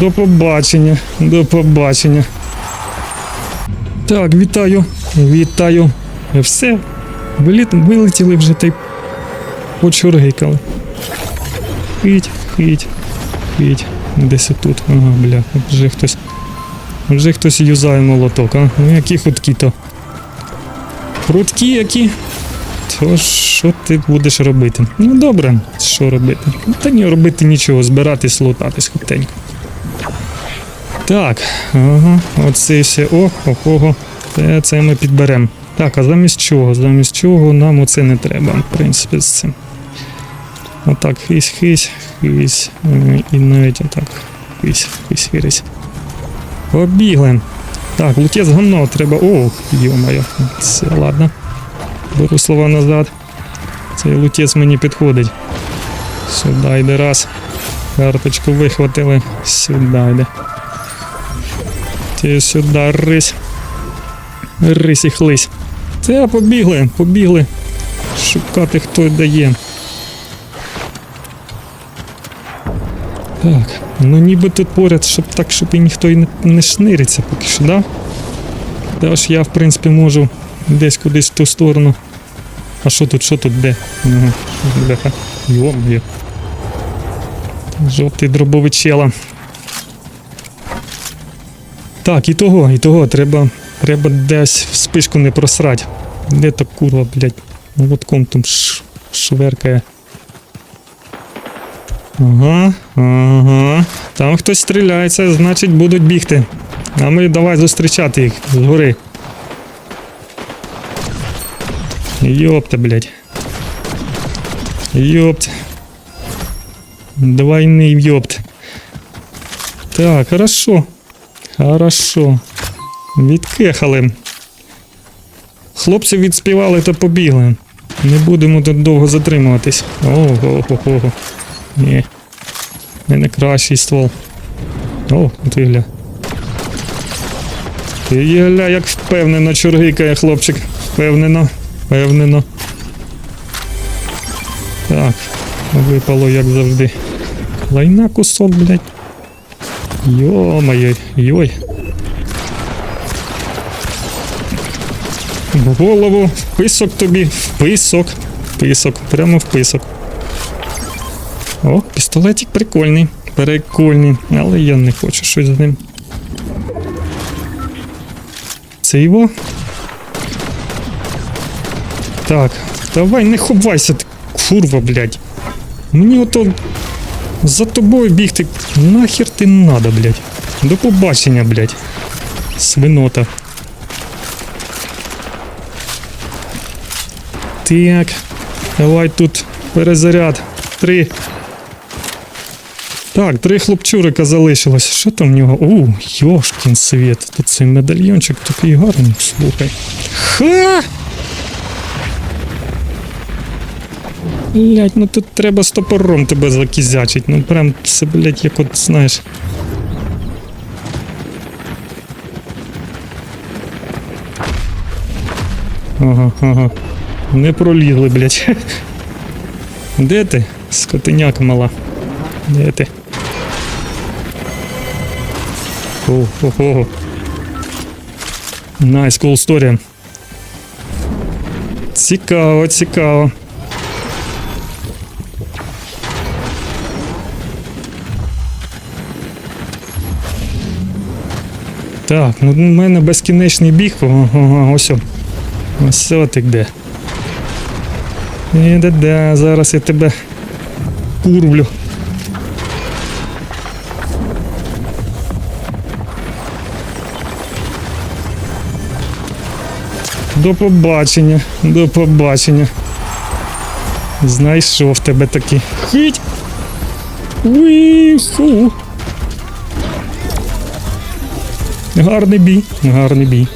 До побачення, до побачення. Так, вітаю, вітаю. Все. Вилетіли вже та й почургикали. Хить, хить, хить. Десь тут. Ага, бля, вже хтось. Вже хтось юзає молоток, а? Ну які хуткі то. Пруткі які. То що ти будеш робити? Ну добре, що робити? Та ні, робити нічого, збиратись, лутатись хутенько. Так, ага, оце все. О, ого. Це, це ми підберемо. Так, а замість чого? Замість чого нам оце не треба, в принципі, з цим. Отак, хись, хись, хись. І навіть отак. Хись, хись, хись. Побігли. Так, лутець гамно треба. О, йо-моє. Все, ладно. Беру слова назад. Цей лутець мені підходить. Сюди йде раз. Карточку вихватили. Сюди йде. Ти сюди рись. Рись і хлись. Це побігли, побігли. Шукати хто дає. Так, ну ніби тут поряд, щоб так, щоб і ніхто і не, не шнириться поки що, да? Тож я, в принципі, можу десь кудись в ту сторону. А що тут, що тут, де? Бляха. Йо-моє. Жовтий дробовий чела. Так, і того, і того, треба, треба десь в спишку не просрать. Де та курва, блядь, молотком там ш- шверкає. Ага, ага. Там хтось стріляється, значить будуть бігти. А ми давай зустрічати їх згори. Йопта, блядь. Йопт. Двойний йопт. Так, хорошо. Хорошо. Відкехали. Хлопці відспівали та побігли. Не будемо тут довго затримуватись. Ого, ого, ого. Ні. Не найкращий ствол. О, ти гля. Ти гля, як впевнено чургикає хлопчик. Впевнено, впевнено. Так, випало як завжди. Лайна кусок, блядь. Йо-моє, йой. В голову, в писок тобі, в писок, в писок, прямо в писок. О, пістолетик прикольний, прикольний, але я не хочу щось з ним. Це його? Так, давай не ховайся, ти курва, блядь. Мені ото за тобою бігти нахер ти надо, блядь. До побачення, блядь. Свинота. Так. Давай тут перезаряд. Три. Так, три хлопчурика залишилось. Що там в нього? У, йошкін світ. Тут цей медальйончик такий гарний, слухай. Ха! Блять, ну тут треба стопором тебе закізячить. Ну прям це, блять, як от знаєш. Ага, ага. Не пролізли, блять. Де ти? Скотиняка мала. Де ти? О, о, о. Nice, cool story. Цікаво, цікаво. Так, ну в мене безкінечний біг. Ось. Ось о ти де. І да зараз я тебе курвлю. До побачення, до побачення. Знайшов тебе таки. Хить! Уі-ху. Гарний бій, гарний бій.